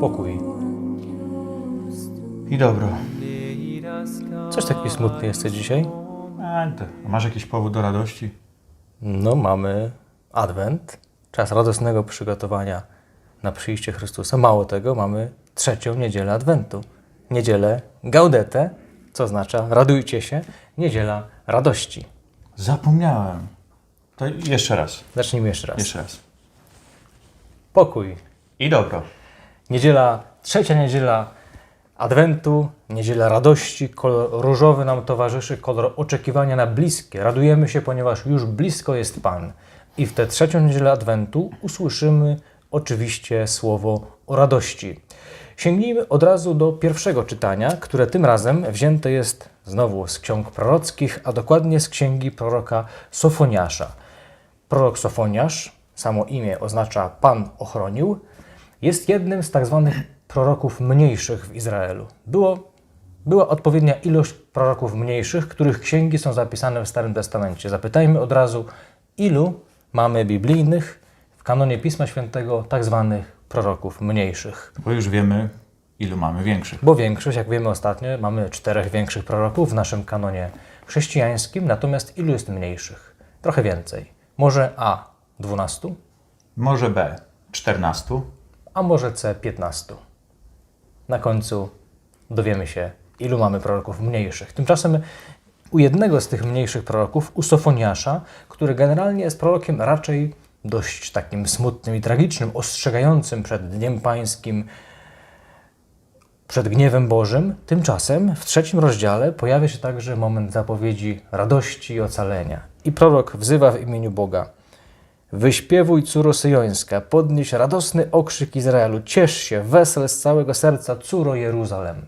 pokój. I dobro. Coś taki smutny jesteś dzisiaj? A, to- a masz jakiś powód do radości? No, mamy Adwent, czas radosnego przygotowania na przyjście Chrystusa. Mało tego, mamy trzecią niedzielę Adwentu. Niedzielę Gaudete, co oznacza radujcie się, niedziela radości. Zapomniałem. To jeszcze raz. Zacznijmy jeszcze raz. Jeszcze raz. Pokój. I dobro. Niedziela, trzecia niedziela Adwentu, niedziela radości, kolor różowy nam towarzyszy, kolor oczekiwania na bliskie. Radujemy się, ponieważ już blisko jest Pan. I w tę trzecią niedzielę Adwentu usłyszymy oczywiście słowo o radości. Sięgnijmy od razu do pierwszego czytania, które tym razem wzięte jest znowu z ksiąg prorockich, a dokładnie z księgi proroka Sofoniasza. Prorok Sofoniasz, samo imię oznacza Pan ochronił, jest jednym z tak zwanych proroków mniejszych w Izraelu. Było, była odpowiednia ilość proroków mniejszych, których księgi są zapisane w Starym Testamencie. Zapytajmy od razu, ilu mamy biblijnych w kanonie Pisma Świętego tak zwanych proroków mniejszych. Bo już wiemy, ilu mamy większych. Bo większość, jak wiemy ostatnio, mamy czterech większych proroków w naszym kanonie chrześcijańskim, natomiast ilu jest mniejszych? Trochę więcej. Może A 12, Może B. 14. a może C 15. Na końcu dowiemy się, ilu mamy proroków mniejszych. Tymczasem u jednego z tych mniejszych proroków, u Sofoniasza, który generalnie jest prorokiem raczej dość takim smutnym i tragicznym, ostrzegającym przed Dniem Pańskim, przed gniewem Bożym, tymczasem w trzecim rozdziale pojawia się także moment zapowiedzi radości i ocalenia. I prorok wzywa w imieniu Boga. Wyśpiewuj, córo syjońska, podnieś radosny okrzyk Izraelu, ciesz się, wesel z całego serca, córo Jeruzalem.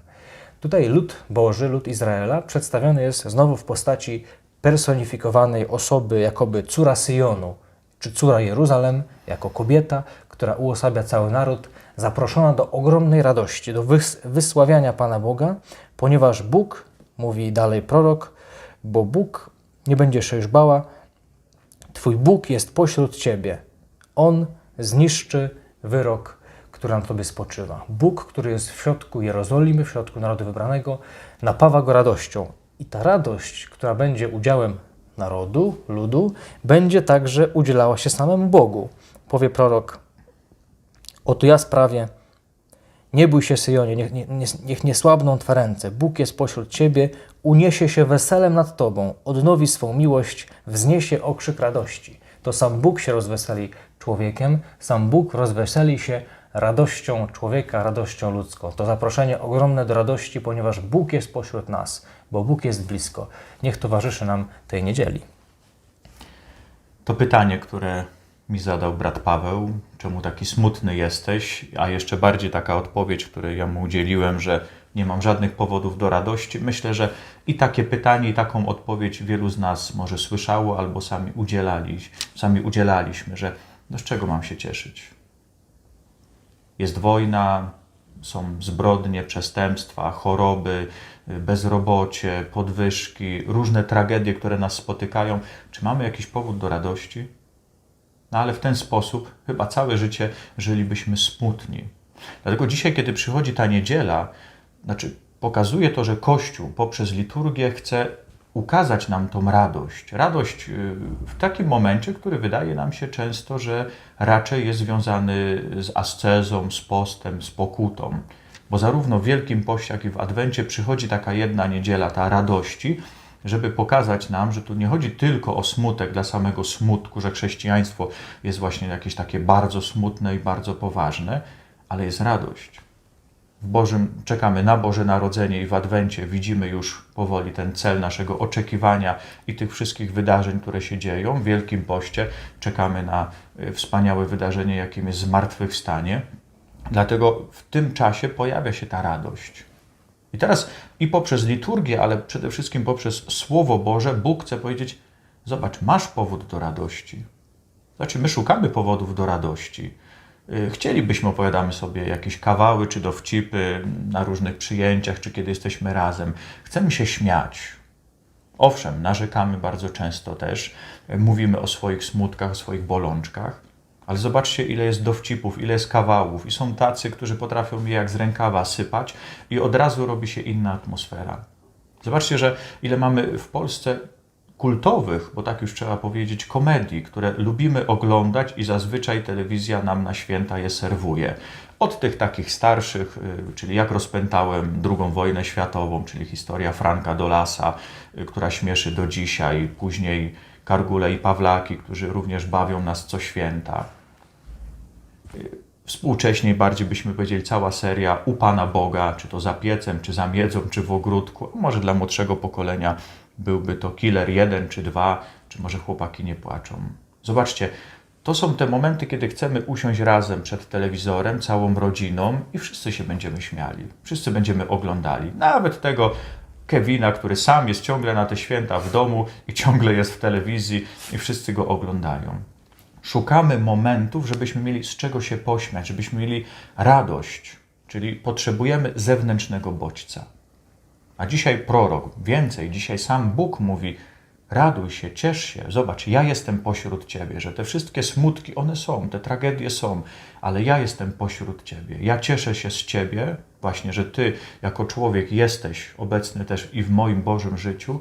Tutaj lud Boży, lud Izraela, przedstawiony jest znowu w postaci personifikowanej osoby, jakoby córa Syjonu, czy córa Jeruzalem, jako kobieta, która uosabia cały naród, zaproszona do ogromnej radości, do wys- wysławiania Pana Boga, ponieważ Bóg, mówi dalej prorok, bo Bóg, nie będziesz się już bała, Twój Bóg jest pośród Ciebie. On zniszczy wyrok, który na Tobie spoczywa. Bóg, który jest w środku Jerozolimy, w środku narodu wybranego, napawa go radością. I ta radość, która będzie udziałem narodu, ludu, będzie także udzielała się samemu Bogu. Powie prorok, oto ja sprawię, nie bój się, Syjonie, niech, nie- nie- niech nie słabną Twe ręce. Bóg jest pośród Ciebie, uniesie się weselem nad Tobą, odnowi swą miłość, wzniesie okrzyk radości. To sam Bóg się rozweseli człowiekiem, sam Bóg rozweseli się radością człowieka, radością ludzką. To zaproszenie ogromne do radości, ponieważ Bóg jest pośród nas, bo Bóg jest blisko. Niech towarzyszy nam tej niedzieli. To pytanie, które mi zadał brat Paweł, czemu taki smutny jesteś, a jeszcze bardziej taka odpowiedź, której ja mu udzieliłem, że nie mam żadnych powodów do radości. Myślę, że i takie pytanie, i taką odpowiedź wielu z nas może słyszało albo sami udzielali, sami udzielaliśmy, że no z czego mam się cieszyć? Jest wojna, są zbrodnie, przestępstwa, choroby, bezrobocie, podwyżki, różne tragedie, które nas spotykają. Czy mamy jakiś powód do radości? No ale w ten sposób chyba całe życie żylibyśmy smutni. Dlatego dzisiaj, kiedy przychodzi ta niedziela, znaczy pokazuje to, że Kościół poprzez liturgię chce ukazać nam tą radość. Radość y, w takim momencie, który wydaje nam się często, że raczej jest związany z ascezą, z postem, z pokutą. Bo zarówno w Wielkim Poście, jak i w Adwencie przychodzi taka jedna niedziela, ta radości, żeby pokazać nam, że tu nie chodzi tylko o smutek dla samego smutku, że chrześcijaństwo jest właśnie jakieś takie bardzo smutne i bardzo poważne, ale jest radość. W Bożym czekamy na Boże Narodzenie i w Adwencie widzimy już powoli ten cel naszego oczekiwania i tych wszystkich wydarzeń, które się dzieją. W Wielkim Poście czekamy na y, wspaniałe wydarzenie, jakim jest zmartwychwstanie. Dlatego w tym czasie pojawia się ta radość. I teraz i poprzez liturgię, ale przede wszystkim poprzez Słowo Boże, Bóg chce powiedzieć: Zobacz, masz powód do radości. Znaczy, my szukamy powodów do radości. Y, Chcielibyśmy, opowiadamy sobie jakieś kawały czy dowcipy na różnych przyjęciach, czy kiedy jesteśmy razem. Chcemy się śmiać. Owszem, narzekamy bardzo często też, mówimy o swoich smutkach, o swoich bolączkach, Ale zobaczcie, ile jest dowcipów, ile jest kawałów, i są tacy, którzy potrafią je jak z rękawa sypać, i od razu robi się inna atmosfera. Zobaczcie, że ile mamy w Polsce kultowych, bo tak już trzeba powiedzieć, komedii, które lubimy oglądać i zazwyczaj telewizja nam na święta je serwuje. Od tych takich starszych, y, czyli jak rozpętałem II wojnę światową, czyli historia Franka Dolasa, y, która śmieszy do dzisiaj, później Kargule i Pawlaki, którzy również bawią nas co święta. Współcześniej bardziej byśmy powiedzieli cała seria U Pana Boga, czy to za piecem, czy za miedzą, czy w ogródku. Może dla młodszego pokolenia byłby to Killer 1 czy 2, czy może Chłopaki nie płaczą. Zobaczcie, to są te momenty, kiedy chcemy usiąść razem przed telewizorem, całą rodziną i wszyscy się będziemy śmiali. Wszyscy będziemy oglądali. Nawet tego Kevina, który sam jest ciągle na te święta w domu i ciągle jest w telewizji i wszyscy go oglądają. Szukamy momentów, żebyśmy mieli z czego się pośmiać, żebyśmy mieli radość, czyli potrzebujemy zewnętrznego bodźca. A dzisiaj prorok, więcej, dzisiaj sam Bóg mówi: raduj się, ciesz się, zobacz, ja jestem pośród ciebie, że te wszystkie smutki, one są, te tragedie są, ale ja jestem pośród ciebie. Ja cieszę się z ciebie, właśnie, że ty jako człowiek jesteś obecny też i w moim Bożym życiu.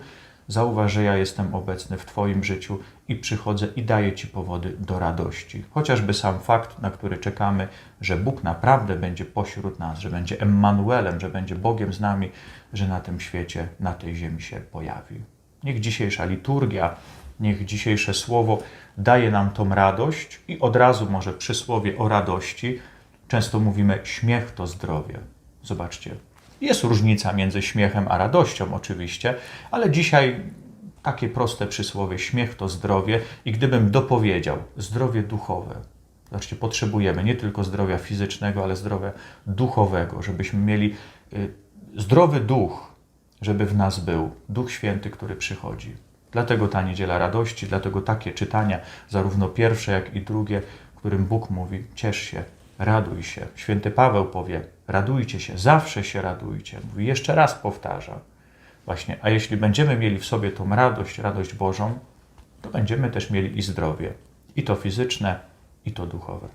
Zauważ, że ja jestem obecny w Twoim życiu i przychodzę i daję Ci powody do radości. Chociażby sam fakt, na który czekamy, że Bóg naprawdę będzie pośród nas, że będzie Emmanuelem, że będzie Bogiem z nami, że na tym świecie, na tej ziemi się pojawi. Niech dzisiejsza liturgia, niech dzisiejsze słowo daje nam tą radość i od razu może przysłowie o radości. Często mówimy śmiech to zdrowie. Zobaczcie, jest różnica między śmiechem a radością, oczywiście, ale dzisiaj takie proste przysłowie: śmiech to zdrowie, i gdybym dopowiedział zdrowie duchowe, zobaczcie, potrzebujemy nie tylko zdrowia fizycznego, ale zdrowia duchowego, żebyśmy mieli y, zdrowy duch, żeby w nas był Duch Święty, który przychodzi. Dlatego ta niedziela radości, dlatego takie czytania, zarówno pierwsze, jak i drugie, którym Bóg mówi: ciesz się, raduj się. Święty Paweł powie: radujcie się, zawsze się radujcie. Mówi, jeszcze raz powtarza. Właśnie, a jeśli będziemy mieli w sobie tą radość, radość Bożą, to będziemy też mieli i zdrowie. I to fizyczne, i to duchowe.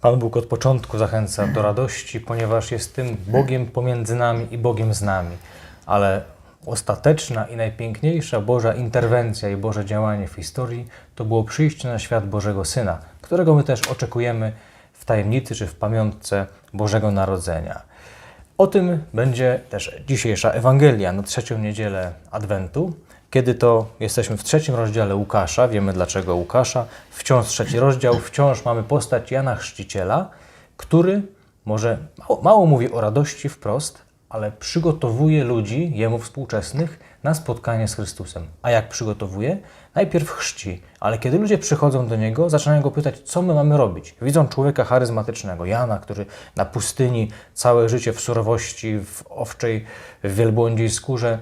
Pan Bóg od początku zachęca do radości, ponieważ jest tym Bogiem pomiędzy nami i Bogiem z nami. Ale ostateczna i najpiękniejsza Boża interwencja i Boże działanie w historii to było przyjście na świat Bożego Syna, którego my też oczekujemy w tajemnicy czy w pamiątce Bożego Narodzenia. O tym będzie też dzisiejsza Ewangelia na trzecią niedzielę Adwentu, kiedy to jesteśmy w trzecim rozdziale Łukasza, wiemy dlaczego Łukasza, wciąż trzeci rozdział, wciąż mamy postać Jana Chrzciciela, który może mało, mało mówi o radości wprost, ale przygotowuje ludzi, jemu współczesnych, na spotkanie z Chrystusem. A jak przygotowuje? Najpierw chrzci, ale kiedy ludzie przychodzą do niego, zaczynają go pytać, co my mamy robić. Widzą człowieka charyzmatycznego, Jana, który na pustyni całe życie w surowości, w owczej, w wielbłądziej skórze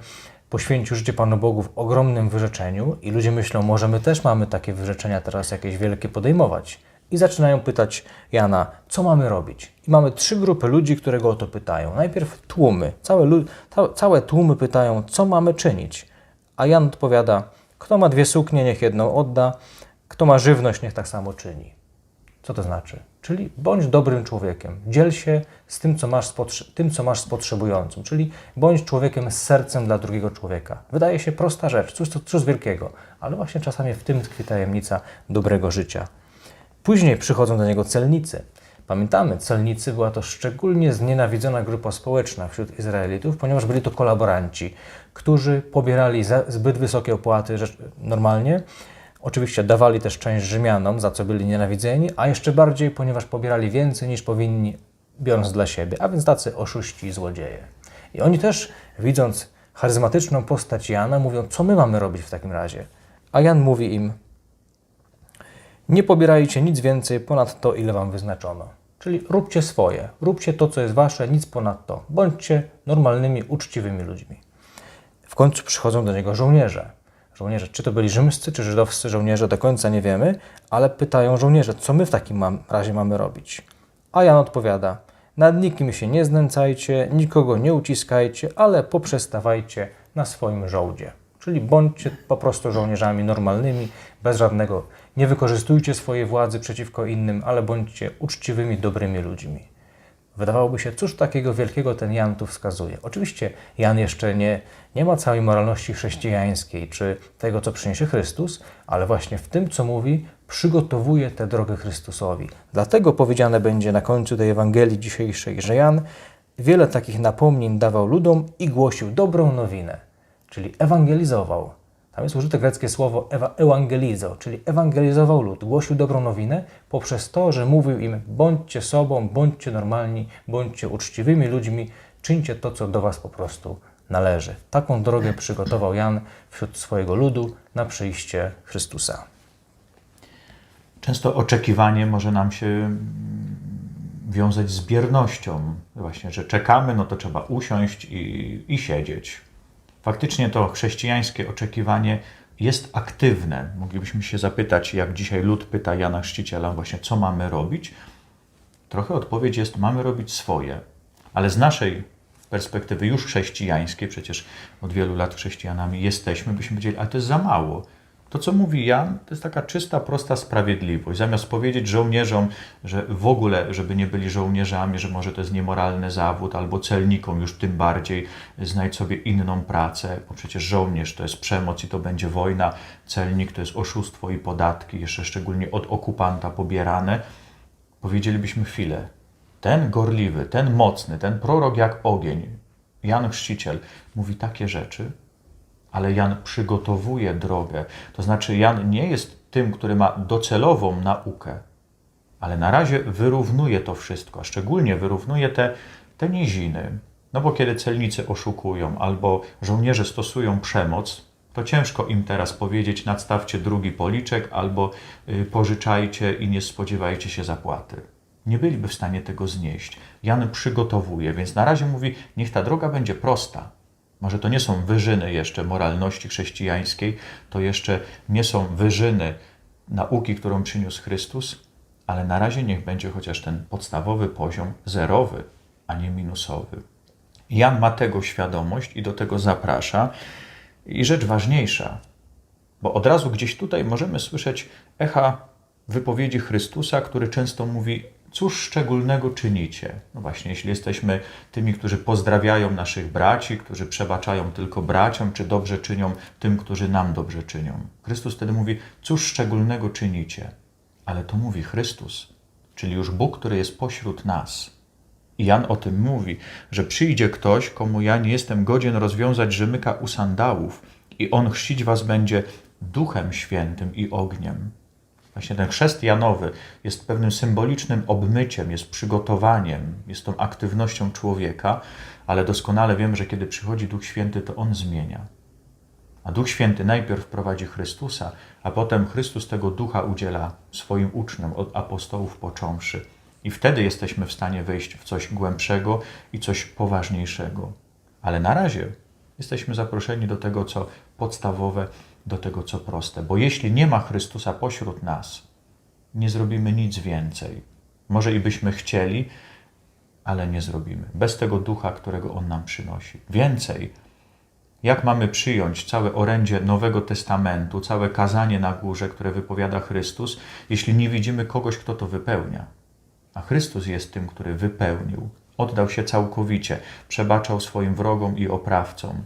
poświęcił życie Panu Bogu w ogromnym wyrzeczeniu i ludzie myślą, może my też mamy takie wyrzeczenia teraz jakieś wielkie podejmować. I zaczynają pytać Jana, co mamy robić? I mamy trzy grupy ludzi, które go o to pytają. Najpierw tłumy. Całe, całe tłumy pytają, co mamy czynić? A Jan odpowiada, kto ma dwie suknie, niech jedną odda, kto ma żywność, niech tak samo czyni. Co to znaczy? Czyli bądź dobrym człowiekiem. Dziel się z tym, co masz z, tym, co masz z potrzebującym. Czyli bądź człowiekiem z sercem dla drugiego człowieka. Wydaje się prosta rzecz, cóż, cóż wielkiego, ale właśnie czasami w tym tkwi tajemnica dobrego życia. Później przychodzą do niego celnicy. Pamiętamy, celnicy była to szczególnie znienawidzona grupa społeczna wśród Izraelitów, ponieważ byli to kolaboranci, którzy pobierali zbyt wysokie opłaty normalnie. Oczywiście dawali też część Rzymianom, za co byli nienawidzeni, a jeszcze bardziej, ponieważ pobierali więcej niż powinni, biorąc dla siebie, a więc tacy oszuści i złodzieje. I oni też, widząc charyzmatyczną postać Jana, mówią, co my mamy robić w takim razie. A Jan mówi im, nie pobierajcie nic więcej ponad to, ile wam wyznaczono. Czyli róbcie swoje, róbcie to, co jest wasze, nic ponad to. Bądźcie normalnymi, uczciwymi ludźmi. Końcu przychodzą do niego żołnierze. Żołnierze, czy to byli rzymscy, czy żydowscy żołnierze, do końca nie wiemy, ale pytają żołnierze, co my w takim razie mamy robić. A Jan odpowiada, nad nikim się nie znęcajcie, nikogo nie uciskajcie, ale poprzestawajcie na swoim żołdzie. Czyli bądźcie po prostu żołnierzami normalnymi, bez żadnego. Nie wykorzystujcie swojej władzy przeciwko innym, ale bądźcie uczciwymi, dobrymi ludźmi. Wydawałoby się, cóż takiego wielkiego ten Jan tu wskazuje. Oczywiście Jan jeszcze nie, nie ma całej moralności chrześcijańskiej, czy tego, co przyniesie Chrystus, ale właśnie w tym, co mówi, przygotowuje tę drogę Chrystusowi. Dlatego powiedziane będzie na końcu tej Ewangelii dzisiejszej, że Jan wiele takich napomnień dawał ludom i głosił dobrą nowinę, czyli ewangelizował. Tam jest użyte greckie słowo ewa, ewangelizo, czyli ewangelizował lud, głosił dobrą nowinę poprzez to, że mówił im bądźcie sobą, bądźcie normalni, bądźcie uczciwymi ludźmi, czyńcie to, co do was po prostu należy. Taką drogę przygotował Jan wśród swojego ludu na przyjście Chrystusa. Często oczekiwanie może nam się mm, wiązać z biernością. Właśnie, że czekamy, no to trzeba usiąść i, i siedzieć. Faktycznie to chrześcijańskie oczekiwanie jest aktywne. Moglibyśmy się zapytać, jak dzisiaj lud pyta Jana Chrzciciela, właśnie co mamy robić. Trochę odpowiedź jest, mamy robić swoje. Ale z naszej perspektywy już chrześcijańskiej, przecież od wielu lat chrześcijanami jesteśmy, byśmy powiedzieli, ale to jest za mało. To, co mówi Jan, to jest taka czysta, prosta sprawiedliwość. Zamiast powiedzieć żołnierzom, że w ogóle, żeby nie byli żołnierzami, że może to jest niemoralny zawód, albo celnikom już tym bardziej, znajdź sobie inną pracę, bo przecież żołnierz to jest przemoc i to będzie wojna, celnik to jest oszustwo i podatki, jeszcze szczególnie od okupanta pobierane, powiedzielibyśmy chwilę. Ten gorliwy, ten mocny, ten prorok jak ogień, Jan Chrzciciel, mówi takie rzeczy, ale Jan przygotowuje drogę. To znaczy, Jan nie jest tym, który ma docelową naukę, ale na razie wyrównuje to wszystko, a szczególnie wyrównuje te, te niziny. No bo kiedy celnicy oszukują albo żołnierze stosują przemoc, to ciężko im teraz powiedzieć: nadstawcie drugi policzek albo y, pożyczajcie i nie spodziewajcie się zapłaty. Nie byliby w stanie tego znieść. Jan przygotowuje, więc na razie mówi: niech ta droga będzie prosta, może to nie są wyżyny jeszcze moralności chrześcijańskiej, to jeszcze nie są wyżyny nauki, którą przyniósł Chrystus, ale na razie niech będzie chociaż ten podstawowy poziom zerowy, a nie minusowy. Jan ma tego świadomość i do tego zaprasza. I rzecz ważniejsza, bo od razu gdzieś tutaj możemy słyszeć echa wypowiedzi Chrystusa, który często mówi: Cóż szczególnego czynicie? No właśnie, jeśli jesteśmy tymi, którzy pozdrawiają naszych braci, którzy przebaczają tylko braciom, czy dobrze czynią tym, którzy nam dobrze czynią. Chrystus wtedy mówi: Cóż szczególnego czynicie? Ale to mówi Chrystus, czyli już Bóg, który jest pośród nas. I Jan o tym mówi, że przyjdzie ktoś, komu ja nie jestem godzien rozwiązać rzemyka u sandałów, i on chrzcić was będzie duchem świętym i ogniem. Właśnie ten chrzest Janowy jest pewnym symbolicznym obmyciem, jest przygotowaniem, jest tą aktywnością człowieka, ale doskonale wiem, że kiedy przychodzi Duch Święty, to On zmienia. A Duch Święty najpierw prowadzi Chrystusa, a potem Chrystus tego Ducha udziela swoim uczniom, od apostołów począwszy. I wtedy jesteśmy w stanie wejść w coś głębszego i coś poważniejszego. Ale na razie jesteśmy zaproszeni do tego, co podstawowe, do tego, co proste. Bo jeśli nie ma Chrystusa pośród nas, nie zrobimy nic więcej. Może i byśmy chcieli, ale nie zrobimy. Bez tego ducha, którego On nam przynosi. Więcej. Jak mamy przyjąć całe orędzie Nowego Testamentu, całe kazanie na górze, które wypowiada Chrystus, jeśli nie widzimy kogoś, kto to wypełnia? A Chrystus jest tym, który wypełnił. Oddał się całkowicie, przebaczał swoim wrogom i oprawcom.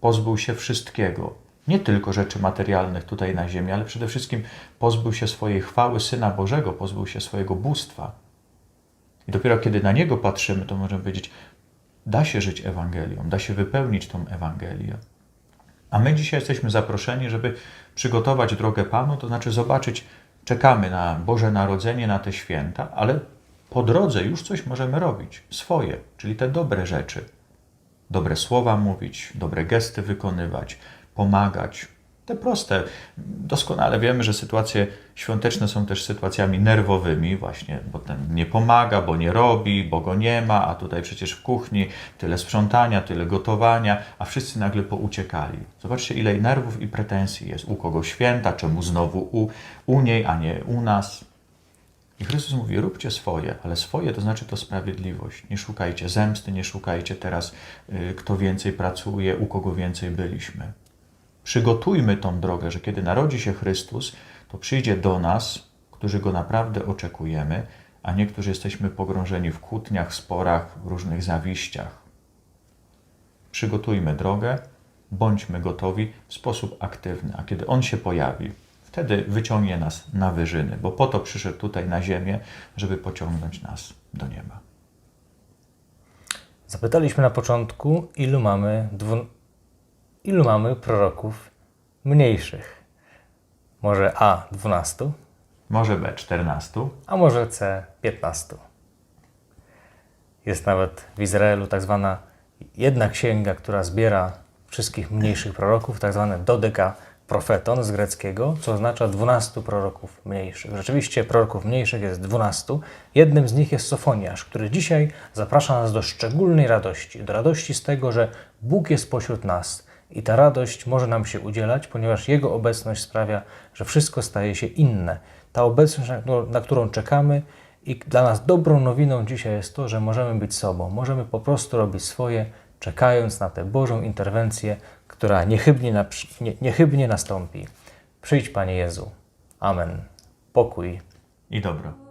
Pozbył się wszystkiego, nie tylko rzeczy materialnych tutaj na ziemi, ale przede wszystkim pozbył się swojej chwały Syna Bożego, pozbył się swojego bóstwa. I dopiero kiedy na Niego patrzymy, to możemy powiedzieć, da się żyć Ewangelią, da się wypełnić tą Ewangelię. A my dzisiaj jesteśmy zaproszeni, żeby przygotować drogę Panu, to znaczy zobaczyć, czekamy na Boże Narodzenie, na te święta, ale po drodze już coś możemy robić, swoje, czyli te dobre rzeczy. Dobre słowa mówić, dobre gesty wykonywać, pomagać. Te proste. Doskonale wiemy, że sytuacje świąteczne są też sytuacjami nerwowymi, właśnie, bo ten nie pomaga, bo nie robi, bo go nie ma, a tutaj przecież w kuchni tyle sprzątania, tyle gotowania, a wszyscy nagle pouciekali. Zobaczcie, ile nerwów i pretensji jest. U kogo święta, czemu znowu u, u niej, a nie u nas. I Chrystus mówi: róbcie swoje, ale swoje to znaczy to sprawiedliwość. Nie szukajcie zemsty, nie szukajcie teraz, y, kto więcej pracuje, u kogo więcej byliśmy Przygotujmy tą drogę, że kiedy narodzi się Chrystus, to przyjdzie do nas, którzy go naprawdę oczekujemy, a niektórzy jesteśmy pogrążeni w kłótniach, sporach, różnych zawiściach. Przygotujmy drogę, bądźmy gotowi w sposób aktywny, a kiedy On się pojawi, wtedy wyciągnie nas na wyżyny, bo po to przyszedł tutaj na ziemię, żeby pociągnąć nas do nieba. Zapytaliśmy na początku, ilu mamy. Ilu mamy proroków mniejszych. Może A 12, Może B 14, a może C 15. Jest nawet w Izraelu tak zwana jedna księga, która zbiera wszystkich mniejszych proroków, tak zwane dodeka profeton z greckiego, co oznacza 12 proroków mniejszych. Rzeczywiście proroków mniejszych jest 12. Jednym z nich jest Sofoniasz, który dzisiaj zaprasza nas do szczególnej radości, do radości z tego, że Bóg jest pośród nas i ta radość może nam się udzielać, ponieważ Jego obecność sprawia, że wszystko staje się inne. Ta obecność, na którą- na czekamy, i dla nas dobrą nowiną dzisiaj jest to, że możemy być sobą, możemy po prostu robić swoje, czekając na tę Bożą interwencję, która niechybnie, naprzy- nie, niechybnie nastąpi. Przyjdź, Panie Jezu. Amen. Pokój. i dobro.